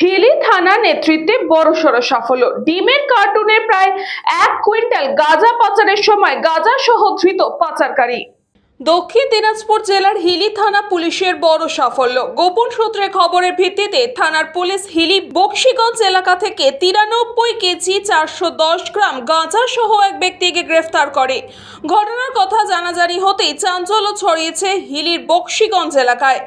হিলি থানা নেতৃত্বে বড়সড় সাফল্য। ডিমের কার্টুনে প্রায় এক কুইন্টাল গাঁজা পাচারের সময় গাঁজা সহ ধৃত পাচারকারী। দক্ষিণ দিনাজপুর জেলার হিলি থানা পুলিশের বড় সাফল্য। গোপন সূত্রে খবরের ভিত্তিতে থানার পুলিশ হিলি বক্সিগঞ্জ এলাকা থেকে তিরানব্বই কেজি চারশো দশ গ্রাম গাঁজা সহ এক ব্যক্তিকে গ্রেফতার করে। ঘটনার কথা জানাজানি হতেই চাঞ্চল্য ছড়িয়েছে হিলির বক্সিগঞ্জ এলাকায়।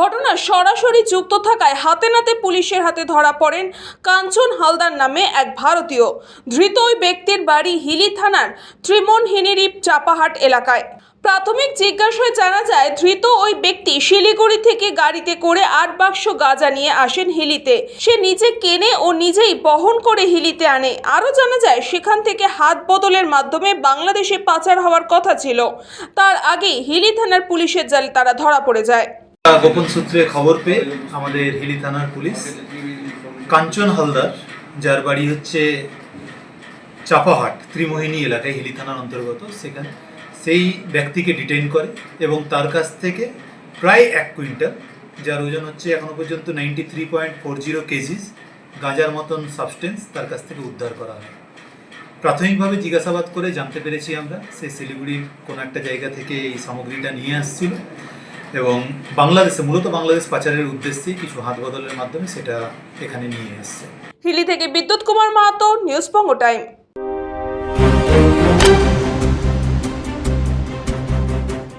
ঘটনা সরাসরি যুক্ত থাকায় হাতে নাতে পুলিশের হাতে ধরা পড়েন কাঞ্চন হালদার নামে এক ভারতীয়। ধৃত ওই ব্যক্তির বাড়ি হিলি থানার ত্রিমনহিনিরি চাপাহাট এলাকায়। প্রাথমিক জিজ্ঞাসায় জানা যায়, ধৃত ওই ব্যক্তি শিলিগুড়ি থেকে গাড়িতে করে আট বাক্স গাঁজা নিয়ে আসেন হিলিতে। সে নিজে কেনে ও নিজেই বহন করে হিলিতে আনে। আরও জানা যায়, সেখান থেকে হাত বদলের মাধ্যমে বাংলাদেশে পাচার হওয়ার কথা ছিল। তার আগেই হিলি থানার পুলিশের জালে তারা ধরা পড়ে যায়। গোপন সূত্রে খবর পেয়ে আমাদের হিলি থানার পুলিশ কাঞ্চন হালদার, যার বাড়ি হচ্ছে চাপাহাট, ত্রিমোহিনী এলাকায় হিলি থানার অন্তর্গত, সেখানে সেই ব্যক্তিকে ডিটেইন করে এবং তার কাছ থেকে প্রায় এক কুইন্টাল, যার ওজন হচ্ছে এখনও পর্যন্ত ninety three point four zero KGs, গাঁজার মতন সাবস্টেন্স তার কাছ থেকে উদ্ধার করা হয়। প্রাথমিকভাবে জিজ্ঞাসাবাদ করে জানতে পেরেছি আমরা সে শিলিগুড়ির কোনো একটা জায়গা থেকে এই সামগ্রীটা নিয়ে আসছিল এবং বাংলাদেশে, মূলত বাংলাদেশ পাচারের উদ্দেশ্যে কিছু হাত বদলের মাধ্যমে সেটা এখানে নিয়ে এসছে। হিলি থেকে বিদ্যুৎ কুমার মাহাতো, নিউজ পঙ্গ টাইম।